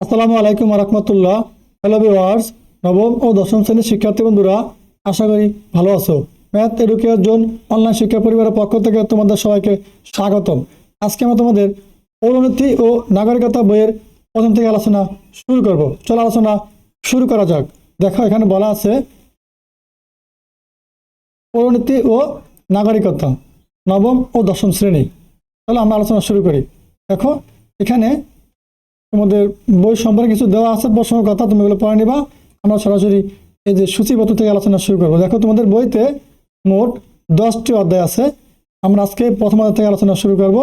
আসসালামু আলাইকুম রহমতুল্লাহ hello viewers নবম ও দশম শ্রেণির শিক্ষার্থী বন্ধুরা, আশা করি ভালো আছো। ম্যাথ এডুকেয়ার জোন অনলাইন শিক্ষা পরিবারের পক্ষ থেকে তোমাদের সবাইকে স্বাগতম। আজকে আমরা তোমাদের পৌরনীতি ও নাগরিকতা বইয়ের প্রথম থেকে আলোচনা শুরু করব। চলো আলোচনা শুরু করা যাক। দেখো, এখানে বলা আছে পৌরনীতি ও নাগরিকতা, নবম ও দশম শ্রেণি। তাহলে আমরা আলোচনা শুরু করি। দেখো, এখানে তোমাদের বই সম্পর্কে কিছু দেওয়া আছে, প্রশ্ন কথা, তুমি এগুলো পড়ে নিবা। আমরা সরাসরি এই যে সূচিপত্র থেকে আলোচনা শুরু করব। দেখো, তোমাদের বইতে মোট দশটি অধ্যায় আছে। আমরা আজকে প্রথম অধ্যায় থেকে আলোচনা শুরু করব।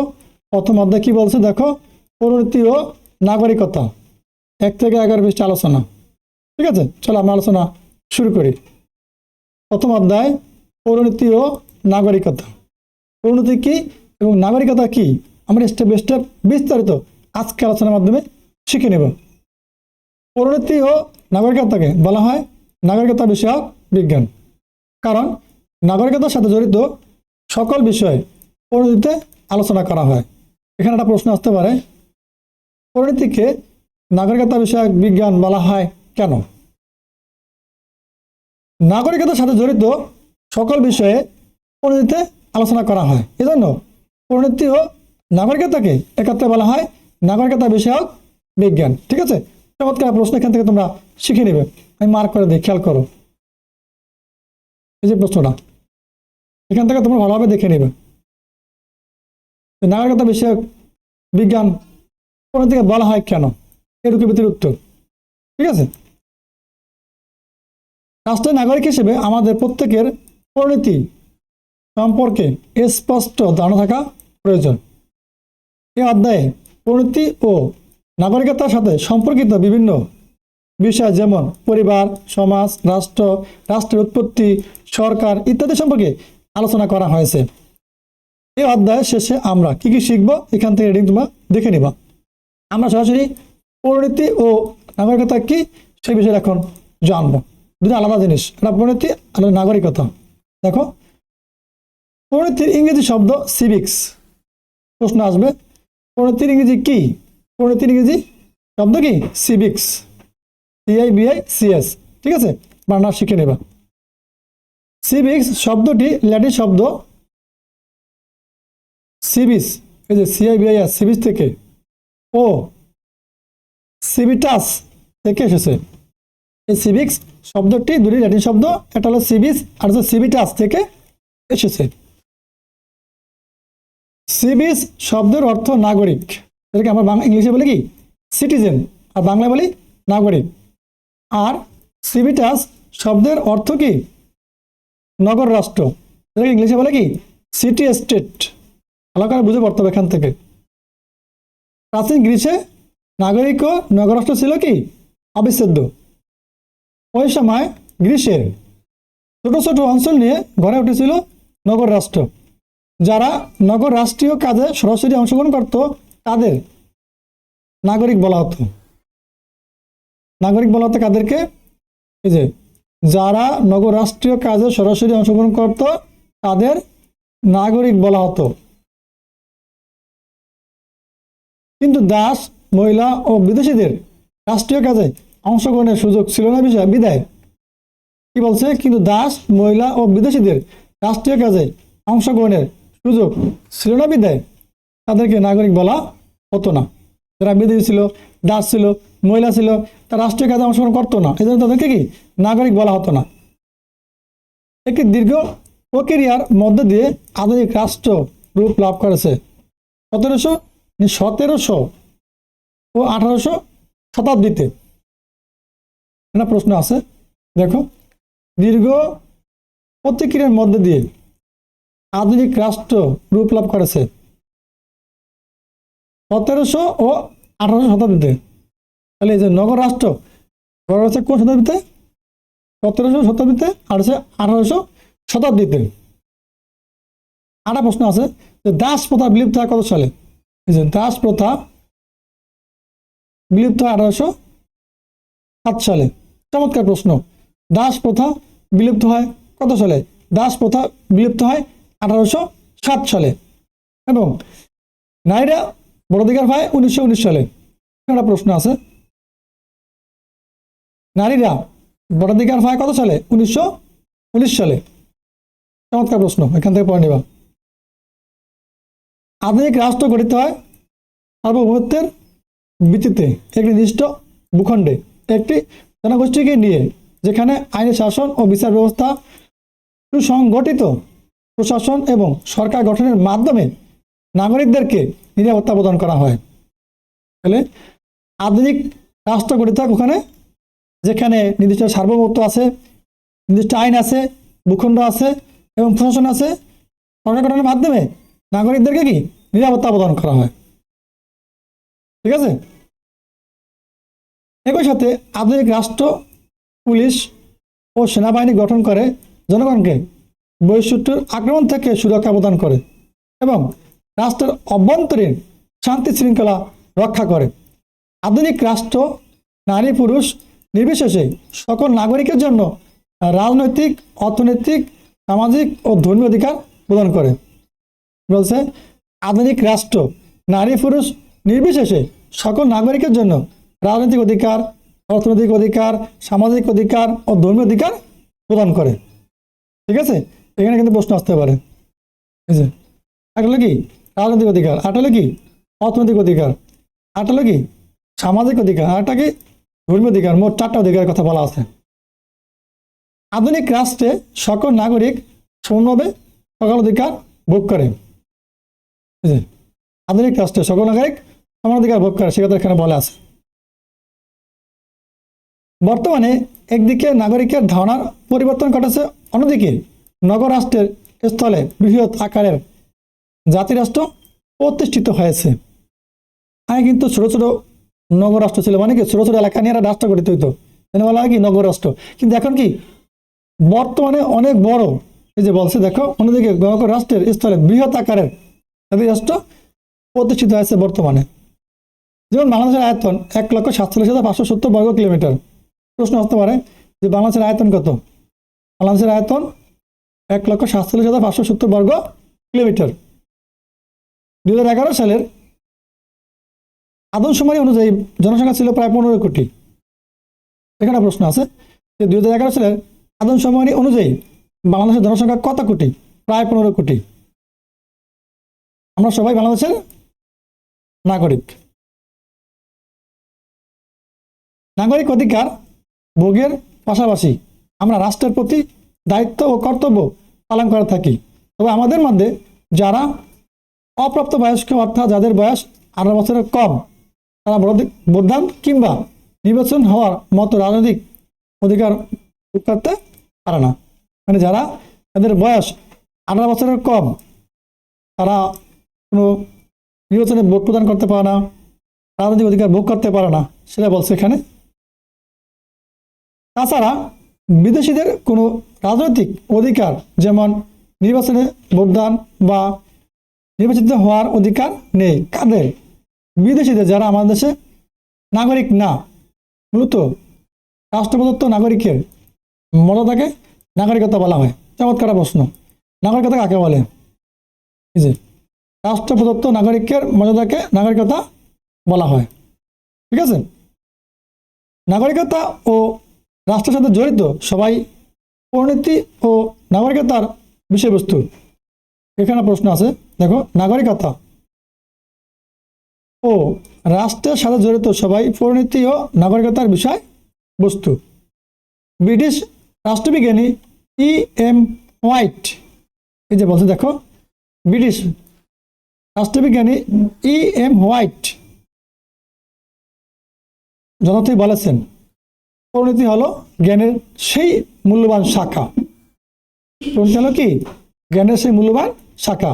প্রথম অধ্যায় কি বলছে? দেখো পরিণতি ও নাগরিকতা। এক থেকে এগারো পৃষ্ঠে আলোচনা। ঠিক আছে? চলো আমরা আলোচনা শুরু করি। প্রথম অধ্যায় পরিণতি ও নাগরিকতা। পরিণতি কি এবং নাগরিকতা কি? আমরা স্টেপ স্টেপ বিস্তারিত আজকে আলোচনার মাধ্যমে শিখে নেব। পরিণতি ও নাগরিকতাকে বলা হয় নাগরিকতা বিষয়ক বিজ্ঞান। কারণ নাগরিকতার সাথে জড়িত সকল বিষয় পরিণতিতে আলোচনা করা হয়। এখানে একটা প্রশ্ন আসতে পারে পরিণতিকে নাগরিকতা বিষয়ক বিজ্ঞান বলা হয় কেন? নাগরিকতার সাথে জড়িত সকল বিষয়ে পরিণতিতে আলোচনা করা হয়। এজন্য পরিণতি ও নাগরিকতাকে একাত্রে বলা হয় নাগরিকতা বিষয়ক বিজ্ঞান, ঠিক আছে? চমৎকার প্রশ্ন, এখান থেকে তোমরা শিখে নেবে। আমি মার্ক করে দিই, খেয়াল করো। এই যে প্রশ্নটা, এখান থেকে তোমরা ভালোভাবে দেখে নেবে। নাগরিকতা বিষয়ক বিজ্ঞান কোন থেকে বলা হয় কেন? এটুকু ভিতরে উত্তর, ঠিক আছে? রাষ্ট্রের নাগরিক হিসেবে আমাদের প্রত্যেকের পরিণতি সম্পর্কে স্পষ্ট ধারণা থাকা প্রয়োজন। এই অধ্যায়ে পরিণতি ও নাগরিকতার সাথে সম্পর্কিত বিভিন্ন বিষয় যেমন পরিবার, সমাজ, রাষ্ট্র, রাষ্ট্রের উৎপত্তি, সরকার ইত্যাদি সম্পর্কে আলোচনা করা হয়েছে। এই অধ্যায় শেষে আমরা কি কি শিখব? এখান থেকে রিডিং তোমরা দেখে নিবা। আমরা সরাসরি পরিণতি ও নাগরিকতা কি সেই বিষয়ে এখন জানব। দুটো আলাদা জিনিস, একটা পরিণতি আর নাগরিকতা। দেখো, পরিণতির ইংরেজি শব্দ সিভিক্স প্রশ্ন আসবে, পরিণতির ইংরেজি কি? পরিণতির ইংরেজি শব্দ কি? সিভিক্স সিআই বিআই সিএস ঠিক আছে? বাংলা শিখে নেবা। সিভিক্স শব্দটি ল্যাটিন শব্দ সিবিস এই যে সিআই বিআই সিবিস থেকে। ও সিভিটাস থেকে এসেছে। এই সিভিক্স শব্দটি দুটি ল্যাটিন শব্দ, একটা হলো সিবিস আর হচ্ছে সিভিটাস থেকে এসেছে। সিভিস শব্দের অর্থ নাগরিক। এটাকে আমরা বাংলা ইংলিশে বলি কি? সিটিজেন আর বাংলায় বলি নাগরিক। আর সিভিটাস শব্দের অর্থ কি? নগর রাষ্ট্র। এটাকে ইংলিশে বলে কি? সিটি স্টেট ভালো করে বুঝে পড়তে হবে এখান থেকে। প্রাচীন গ্রীসে নাগরিক ও নগরাষ্ট্র ছিল কি? অবিচ্ছেদ্য। ওই সময় গ্রীষ্মের ছোট ছোট অঞ্চল নিয়ে গড়ে উঠেছিল নগর রাষ্ট্র যারা নগর রাষ্ট্রীয় কাজে সরাসরি অংশগ্রহণ করত তাদের নাগরিক বলা হতো। নাগরিক বলা হতো কাদেরকে? এই যে, যারা নগর রাষ্ট্রীয় কাজে সরাসরি অংশগ্রহণ করত, তাদের নাগরিক বলা হতো। কিন্তু দাস, মহিলা ও বিদেশিদের রাষ্ট্রীয় কাজে অংশগ্রহণের সুযোগ ছিল না বিষয়, বিদায়। কি বলছে? কিন্তু দাস, মহিলা ও বিদেশিদের রাষ্ট্রীয় কাজে অংশগ্রহণের সুযোগ ছিল না, বিদায়। তাদেরকে নাগরিক বলা হতো না। যারা বিদেশি ছিল, দাস ছিল, মহিলা ছিল, তারা রাষ্ট্রীয় কাজে অংশগ্রহণ করতো না। এই জন্য তাদেরকে কি? নাগরিক বলা হতো না। একটি দীর্ঘ প্রক্রিয়ার মধ্য দিয়ে আধুনিক রাষ্ট্র রূপ লাভ করেছে। সতেরোশো সতেরোশো ও আঠারোশো শতাব্দীতে। একটা প্রশ্ন আছে। দেখো, দীর্ঘ প্রতিক্রিয়ার মধ্যে দিয়ে আধুনিক রাষ্ট্র রূপ লাভ করেছে। সতেরোশো ও আঠারোশো শতাব্দীতে। তাহলে এই যে নগর রাষ্ট্র গড়া হচ্ছে কোন শতাব্দীতে? সতেরোশো শতাব্দীতে হচ্ছে আঠারোশো শতাব্দীতে। আরেকটা প্রশ্ন আছে, যে দাস প্রথা বিলুপ্ত হয় কত সালে? এই যে দাস প্রথা বিলুপ্ত হয় আঠারোশো সাত সালে। চমৎকার প্রশ্ন, দাস প্রথা বিলুপ্ত হয় কত সালে? দাস প্রথা বিলুপ্ত হয় আঠারোশো সাত সালে। এবং নারীরা বড়াধিকার পায় উনিশশো উনিশ সালে। একটা প্রশ্ন আছে। নারীরা ভোটাধিকার পায় কত সালে? উনিশশো উনিশ সালে। চমৎকার প্রশ্ন, এখান থেকে পড়ে নিবা। আধুনিক রাষ্ট্র গঠিত হয় সার্বভৌমত্বের ভিত্তিতে একটি নির্দিষ্ট ভূখণ্ডে। একটি জনগোষ্ঠীকে নিয়ে, যেখানে আইনি শাসন ও বিচার ব্যবস্থা সুসংগঠিত প্রশাসন এবং সরকার গঠনের মাধ্যমে নাগরিকদেরকে নিরাপত্তা প্রদান করা হয়। তাহলে আধুনিক রাষ্ট্র গঠিত হয় ওখানে, যেখানে নির্দিষ্ট সার্বভৌমত্ব আছে, নির্দিষ্ট আইন আছে, ভূখণ্ড আছে এবং প্রশাসন আছে, সরকার গঠনের মাধ্যমে নাগরিকদেরকে কি? নিরাপত্তা প্রদান করা হয়। ঠিক আছে? একই সাথে আধুনিক রাষ্ট্র, পুলিশ ও সেনাবাহিনী গঠন করে জনগণকে বৈশ্বিত্রের আক্রমণ থেকে সুরক্ষা প্রদান করে এবং রাষ্ট্রের অভ্যন্তরীণ শান্তি শৃঙ্খলা রক্ষা করে। আধুনিক রাষ্ট্র, নারী পুরুষ নির্বিশেষে সকল নাগরিকের জন্য রাজনৈতিক, অর্থনৈতিক, সামাজিক ও ধর্মীয় অধিকার প্রদান করে। বলছে, আধুনিক রাষ্ট্র, নারী পুরুষ নির্বিশেষে সকল নাগরিকের জন্য রাজনৈতিক অধিকার, অর্থনৈতিক অধিকার, সামাজিক অধিকার ও ধর্মীয় অধিকার প্রদান করে। ঠিক আছে? এখানে কিন্তু প্রশ্ন আসতে পারে। ঠিক আছে কি রাজনৈতিক অধিকার, আটা হলো কি? অর্থনৈতিক অধিকার। আটা কি? সামাজিক অধিকার। আরটা কি? ধর্মীয় অধিকার। মোট চারটা অধিকারের কথা বলা আছে। আধুনিক রাষ্ট্রে সকল নাগরিক সমানভাবে সকল অধিকার ভোগ করে। আধুনিক রাষ্ট্রে সকল নাগরিক সমান অধিকার ভোগ করে সে কথা এখানে বলা আছে। বর্তমানে একদিকে নাগরিকের ধারণার পরিবর্তন ঘটেছে, অন্যদিকে নগর রাষ্ট্রের স্থলে বৃহৎ আকারের জাতিরাষ্ট্র প্রতিষ্ঠিত হয়েছে। আগে কিন্তু ছোট ছোট নগর রাষ্ট্র ছিল মানে কি? ছোট ছোট এলাকা নিয়ে একটা রাষ্ট্র গঠিত হইতো। বলা হয় কি? নগর রাষ্ট্র কিন্তু এখন কি? বর্তমানে অনেক বড়, এই যে বলছে, দেখো, অন্যদিকে নগর রাষ্ট্রের স্থলে বৃহৎ আকারের জাতি রাষ্ট্র প্রতিষ্ঠিত হয়েছে বর্তমানে। যেমন বাংলাদেশের আয়তন এক লক্ষ সাতচল্লিশ হাজার পাঁচশো সত্তর বর্গ কিলোমিটার। প্রশ্ন আসতে পারে যে বাংলাদেশের আয়তন কত? বাংলাদেশের আয়তন এক লক্ষ সাতচল্লিশ হাজার পাঁচশো সত্তর বর্গ কিলোমিটার। দুই হাজার এগারো সালের আদমশুমারি অনুযায়ী জনসংখ্যা ছিল প্রায় পনেরো কোটি। এখানে প্রশ্ন আছে যে দুই হাজার এগারো সালের আদমশুমারি অনুযায়ী বাংলাদেশের জনসংখ্যা কত কোটি? প্রায় পনেরো কোটি। আমরা সবাই বাংলাদেশের নাগরিক। নাগরিক অধিকার ভোগের পাশাপাশি আমরা রাষ্ট্রের প্রতি দায়িত্ব ও কর্তব্য পালন করে থাকি। তবে আমাদের মধ্যে যারা অপ্রাপ্ত বয়স্ক অর্থাৎ যাদের বয়স আঠারো বছরের কম, তারা ভোট- ভোটদান কিংবা নির্বাচন হওয়ার মতো রাজনৈতিক অধিকার ভোগ করতে পারে না। মানে যারা তাদের বয়স আঠারো বছরের কম, তারা কোনো নির্বাচনে ভোট প্রদান করতে পারে না, রাজনৈতিক অধিকার ভোগ করতে পারে না, সেটা বলছে এখানে। তাছাড়া বিদেশিদের কোনো রাজনৈতিক অধিকার, যেমন নির্বাচনে ভোটদান বা নির্বাচিত হওয়ার অধিকার নেই। কাদের? বিদেশিদের যারা আমাদের দেশে নাগরিক না, মূলত রাষ্ট্রপ্রদত্ত নাগরিকের মর্যাদাকে নাগরিকতা বলা হয়। চমৎকার প্রশ্ন। নাগরিকতা কাকে বলে? যে রাষ্ট্র প্রদত্ত নাগরিকের মর্যাদাকে নাগরিকতা বলা হয়। ঠিক আছে? নাগরিকতা ও রাষ্ট্রের সাথে জড়িত সবাই পরিণতি ও নাগরিকতার বিষয়বস্তু। এখানে প্রশ্ন আছে দেখো, নাগরিকতা। ও, রাষ্ট্রের সাথে জড়িত সবাই পরিণতি ও নাগরিকতার বিষয় বস্তু। ব্রিটিশ রাষ্ট্রবিজ্ঞানী ই এম হোয়াইট, এই যে বলছে, দেখো, ব্রিটিশ রাষ্ট্রবিজ্ঞানী ই এম হোয়াইট যথার্থই বলেছেন, পরিণতি হলো জ্ঞানের সেই মূল্যবান শাখা। পরিণতি হলো কি? জ্ঞানের সেই মূল্যবান শাখা।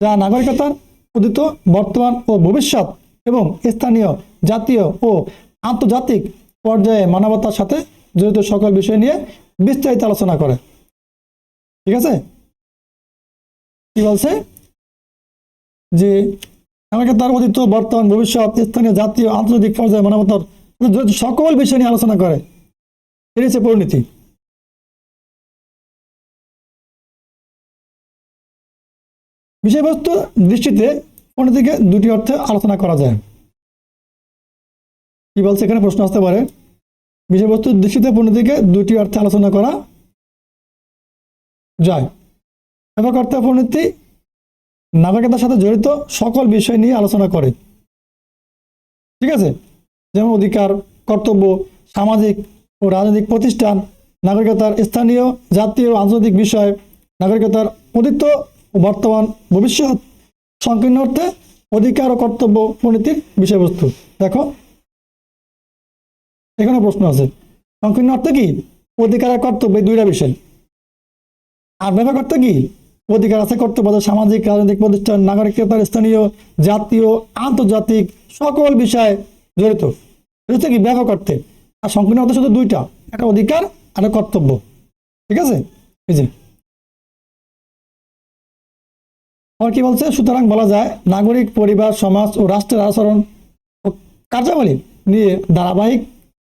যা নাগরিকতার উদিত বর্তমান ও ভবিষ্যৎ এবং স্থানীয়, জাতীয় ও আন্তর্জাতিক পর্যায়ে মানবতার সাথে জড়িত সকল বিষয় নিয়ে বিস্তারিত আলোচনা করে। ঠিক আছে? কি বলছে? যে আমাকে তার অতীত বর্তমান, ভবিষ্যৎ, স্থানীয়, জাতীয়, আন্তর্জাতিক পর্যায়ে মানবতার সকল বিষয় নিয়ে আলোচনা করে। হচ্ছে পরিণতি। বিষয়বস্তু দৃষ্টিতে অন্যদিকে দুটি অর্থে আলোচনা করা যায়? কি বলছে? এখানে প্রশ্ন আসতে পারে। বিষয়বস্তুর দৃষ্টিতে পরিণতিকে দুটি অর্থে আলোচনা করা যায়? ব্যাপকর্তা পরিণতি নাগরিকতার সাথে জড়িত সকল বিষয় নিয়ে আলোচনা করে। ঠিক আছে? যেমন অধিকার, কর্তব্য, সামাজিক ও রাজনৈতিক প্রতিষ্ঠান, নাগরিকতার স্থানীয়, জাতীয় আন্তর্জাতিক বিষয়, নাগরিকতার অতীত ও বর্তমান ভবিষ্যৎ সংকীর্ণ অর্থে অধিকার ও কর্তব্য পরিণতির বিষয়বস্তু। দেখো, এখানে প্রশ্ন আছে। সংকীর্ণ অর্থে কি? অধিকার আর কর্তব্য, এই দুইটা বিষয়। আর ব্যাপার করতে কি? অধিকার আছে কর্তব্য সামাজিক, রাজনৈতিক প্রতিষ্ঠান নাগরিকতার স্থানীয়, জাতীয়, আন্তর্জাতিক, সকল বিষয়ে জড়িত। জড়িত কি? ব্যাপক অর্থে আর সংকীর্ণ অর্থে শুধু দুইটা, একটা অধিকার আর কর্তব্য। ঠিক আছে? এই যে আর কি বলছে? সুতরাং বলা যায়, নাগরিক, পরিবার, সমাজ ও রাষ্ট্রের আচরণ ও কার্যাবলী নিয়ে ধারাবাহিক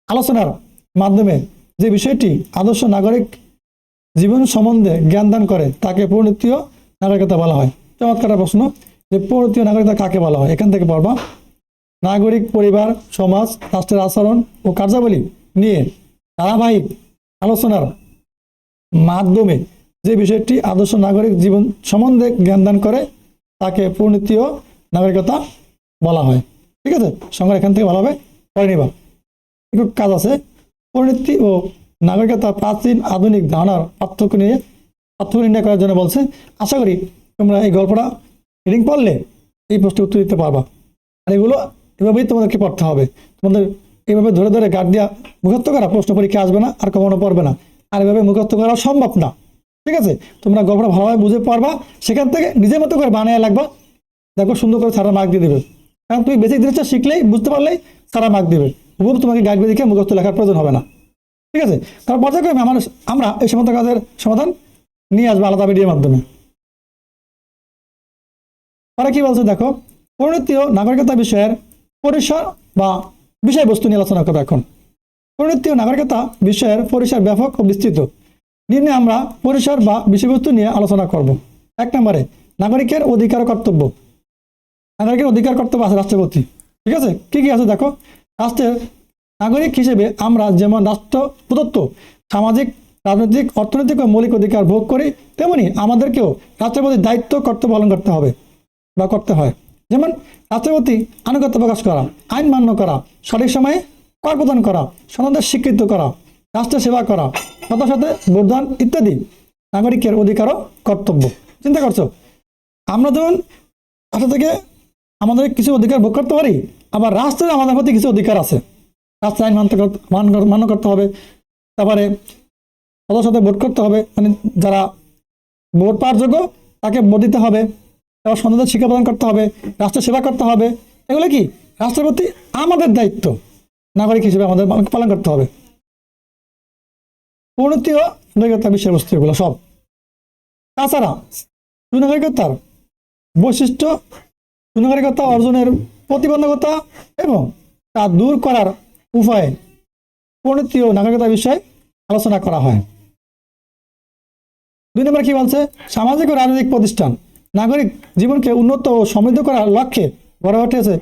আলোচনার মাধ্যমে যে বিষয়টি আদর্শ নাগরিক জীবন সম্বন্ধে জ্ঞান দান করে, তাকে পরিণতীয় নাগরিকতা বলা হয়। চমৎকার প্রশ্ন, যে পরিণতীয় নাগরিকতা কাকে বলা হয়? এখান থেকে পড়বা। নাগরিক, পরিবার, সমাজ, রাষ্ট্রের আচরণ ও কার্যাবলী নিয়ে ধারাবাহিক আলোচনার মাধ্যমে যে বিষয়টি আদর্শ নাগরিক জীবন সম্বন্ধে জ্ঞান দান করে, তাকে পরিণতীয় নাগরিকতা বলা হয়। ঠিক আছে? সংজ্ঞা এখান থেকে ভালোভাবে পড়ে নিবা। একটু কাজ আছে। পরিণতি ও নাগরিকতা প্রাচীন আধুনিক ধারণার পার্থক্য নিয়ে পার্থক্য নির্ণয় করার জন্য বলছে, আশা করি তোমরা এই গল্পটা রিডিং পড়লে এই প্রশ্নের উত্তর দিতে পারবা। আর এগুলো এভাবেই তোমাদেরকে পড়তে হবে। তোমাদের এইভাবে ধরে ধরে গার্ড দিয়া মুখস্থ করা প্রশ্ন পরীক্ষা আসবে না, আর কখনো পড়বে না। আর এভাবে মুখস্থ করা সম্ভব না। ঠিক আছে? তোমরা গল্পটা ভালোভাবে বুঝে পারবা, সেখান থেকে নিজের মতো করে বানিয়ে লাগবা দেখো, সুন্দর করে সারা মার্ক দিয়ে দেবে। কারণ তুমি বেসিক জিনিসটা শিখলেই, বুঝতে পারলেই সারা মার্ক দেবে। হুবহু তোমাকে গাইড দেখে মুখস্থ লেখার প্রয়োজন হবে না। ঠিক আছে? তার পর্যায়ক্রমে আমার আমরা এই সমস্ত কাজের সমাধান নিয়ে আসব আলাদা ভিডিওর মাধ্যমে। তারা কি বলছে দেখো পরিণতীয় নাগরিকতা বিষয়ের পরিসর বা বিষয়বস্তু নিয়ে আলোচনা করব এখন। পরিণতীয় নাগরিকতা বিষয়ের পরিসর ব্যাপক ও বিস্তৃত। নিম্নে আমরা পরিসর বা বিষয়বস্তু নিয়ে আলোচনা করব। এক নম্বরে, নাগরিকের অধিকার কর্তব্য। নাগরিকের অধিকার কর্তব্য আছে রাষ্ট্রপতি। ঠিক আছে? কি কি আছে দেখো? রাষ্ট্রের নাগরিক হিসেবে আমরা যেমন রাষ্ট্র প্রদত্ত সামাজিক, রাজনৈতিক, অর্থনৈতিক ও মৌলিক অধিকার ভোগ করি, তেমনি আমাদেরকেও রাষ্ট্রপতির দায়িত্ব কর্তব্য পালন করতে হবে বা করতে হয়। যেমন রাষ্ট্রপতি আনুগত্য প্রকাশ করা, আইন মান্য করা, সঠিক সময়ে কর প্রদান করা সনদের স্বীকৃত করা রাষ্ট্র সেবা করা, সাথে সাথে ভোটদান ইত্যাদি নাগরিকের অধিকার ও কর্তব্য। চিন্তা করছ? আমরা যেমন রাষ্ট্র থেকে আমাদের কিছু অধিকার ভোগ করতে পারি, আবার রাষ্ট্রের আমাদের প্রতি কিছু অধিকার আছে। রাষ্ট্র আইন মানতে মান- মান্য করতে হবে, তারপরে সাথে সাথে ভোট করতে হবে মানে যারা ভোট পাওয়ার যোগ্য তাকে ভোট দিতে হবে এবার সন্তানদের শিক্ষা প্রদান করতে হবে, রাষ্ট্র সেবা করতে হবে। এগুলো কি? রাষ্ট্রের প্রতি আমাদের দায়িত্ব। নাগরিক হিসেবে আমাদের পালন করতে হবে। পরিণতীয় নাগরিকতার বিষয়বস্তু এগুলো সব। তাছাড়া সুনাগরিকতার বৈশিষ্ট্য, সুনাগরিকতা অর্জনের প্রতিবন্ধকতা এবং তা দূর করার উপায়ে পরিণতীয় নাগরিকতা বিষয়ে আলোচনা করা হয়। দুই নম্বর কি বলছে? সামাজিক ও রাজনৈতিক প্রতিষ্ঠান নাগরিক জীবনকে উন্নত ও সমৃদ্ধ করার লক্ষ্যে গড়ে উঠেছে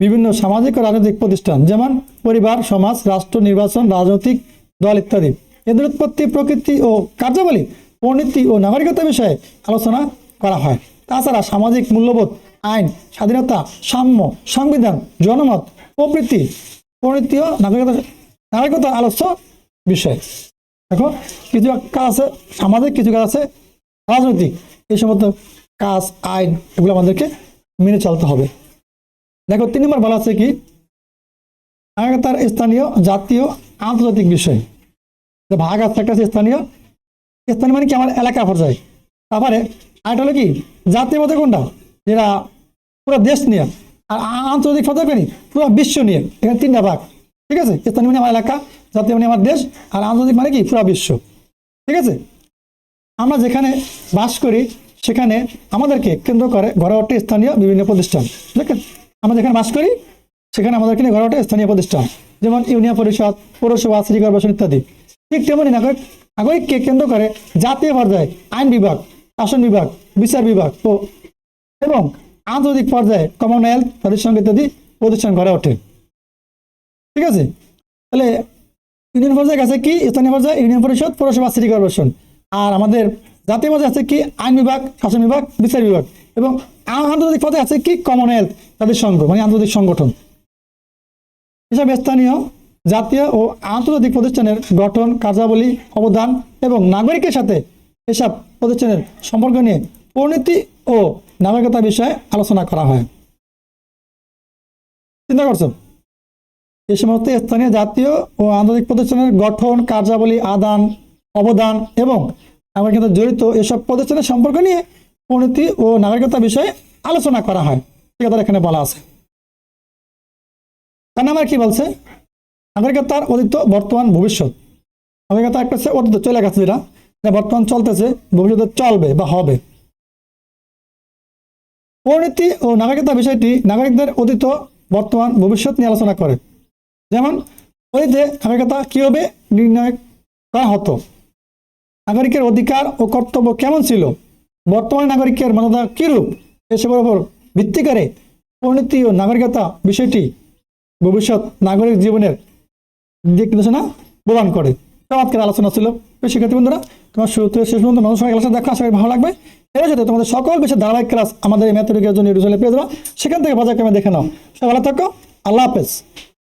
বিভিন্ন সামাজিক ও রাজনৈতিক প্রতিষ্ঠান, যেমন পরিবার, সমাজ, রাষ্ট্র, নির্বাচন, রাজনৈতিক দল ইত্যাদি। এদের উৎপত্তি, প্রকৃতি ও কার্যাবলী পরিণতি ও নাগরিকতা বিষয়ে আলোচনা করা হয়। তাছাড়া সামাজিক মূল্যবোধ, আইন, স্বাধীনতা, সাম্য, সংবিধান, জনমত প্রবৃত্তি পরিণতি ও নাগরিকতা নাগরিকতা আলোচ্য বিষয়। দেখো, কিছু কাজ আছে, সামাজিক কিছু কাজ আছে, রাজনৈতিক। এই সমস্ত কাজ, আইন, এগুলো আমাদেরকে মেনে চলতে হবে। দেখো, তিন নম্বর বলা আছে কি? নাগরিকতার স্থানীয়, জাতীয়, আন্তর্জাতিক বিষয়। যে ভাগ আছে, একটা স্থানীয়। স্থানীয় মানে কি? আমার এলাকা পর্যায়ে। তারপরে আরেকটা হলো কি? জাতীয় মধ্যে কোনটা? যেটা পুরো দেশ নিয়ে আর আন্তর্জাতিক পর্যায়ে মানে পুরো বিশ্ব নিয়ে। এখানে তিনটা ভাগ। ঠিক আছে? স্থানীয় মানে আমার এলাকা জাতীয় মানে আমার দেশ, আর আন্তর্জাতিক মানে কি? পুরো বিশ্ব। ঠিক আছে? আমরা যেখানে বাস করি, সেখানে আমাদেরকে কেন্দ্র করে ওঠে স্থানীয় বিভিন্ন প্রতিষ্ঠান। দেখেন, আমরা যেখানে বাস করি, সেখানে আমাদেরকে ওঠে স্থানীয় প্রতিষ্ঠান। যেমন ইউনিয়ন পরিষদ, পৌরসভা, সিটি কর্পোরেশন ইত্যাদি। ঠিক তেমনি নাগরিক নাগরিককে কেন্দ্র করে জাতীয় পর্যায়ে আইন বিভাগ, শাসন বিভাগ বিচার বিভাগ ও এবং আন্তর্জাতিক পর্যায়ে কমনওয়েলথ জাতিসংঘ ইত্যাদি প্রতিষ্ঠান গড়ে ওঠে ঠিক আছে? তাহলে ইউনিয়ন পর্যায়ে আছে কি? স্থানীয় পর্যায়ে ইউনিয়ন পরিষদ পৌরসভা সিটি কর্পোরেশন আর আমাদের জাতীয় পর্যায়ে আছে কি? আইন বিভাগ, শাসন বিভাগ বিচার বিভাগ। এবং আন্তর্জাতিক পর্যায়ে আছে কি? কমনওয়েলথ জাতিসংঘ মানে আন্তর্জাতিক সংগঠন। এসব স্থানীয় জাতীয় ও আন্তর্জাতিক প্রতিষ্ঠানের গঠন, কার্যাবলী, অবদান এবং নাগরিকের সাথে এসব প্রতিষ্ঠানের সম্পর্ক নিয়ে পরিণতি ও নাগরিকতা বিষয়ে আলোচনা করা হয়। চিন্তা করছ? এই সমস্ত স্থানীয় জাতীয় ও আন্তর্জাতিক প্রতিষ্ঠানের গঠন, কার্যাবলী, আদান, অবদান এবং নাগরিকতা জড়িত এসব প্রতিষ্ঠানের সম্পর্ক নিয়ে পরিণতি ও নাগরিকতা বিষয়ে আলোচনা করা হয়। এখানে বলা আছে। তার নামে কি বলছে? নাগরিকতার অতীত, বর্তমান, ভবিষ্যৎ। নাগরিকতা একটা হচ্ছে অতীত চলে গেছে যেটা বর্তমান চলতেছে, ভবিষ্যতে চলবে বা হবে। পরিণতি ও নাগরিকতা বিষয়টি নাগরিকদের অতীত, বর্তমান, ভবিষ্যৎ নিয়ে আলোচনা করে। যেমন, অতীতে নাগরিকতা কীভাবে নির্ণয় করা হতো? নাগরিকের অধিকার ও কর্তব্য কেমন ছিল? বর্তমান নাগরিকের মর্যাদা কীরূপ? এসবের উপর ভিত্তি করে পরিণতি ও নাগরিকতা বিষয়টি ভবিষ্যৎ নাগরিক জীবনের দিক নির্দেশনা প্রদান করে। চমৎকার আলোচনা ছিল। তো শিক্ষার্থী বন্ধুরা, তোমার শুরু থেকে শেষ পর্যন্ত নতুন সময় ক্লাসে দেখা আশা ভালো লাগবে। এর সাথে তোমাদের সকল বেশি ধারাবাহিক ক্লাস আমাদের এই ম্যাথরিকের জন্য ইউটিউব পেয়ে দেওয়া সেখান থেকে বাজার ক্রমে দেখে নাও। সে ভালো থাকো। আল্লাহ হাফেজ।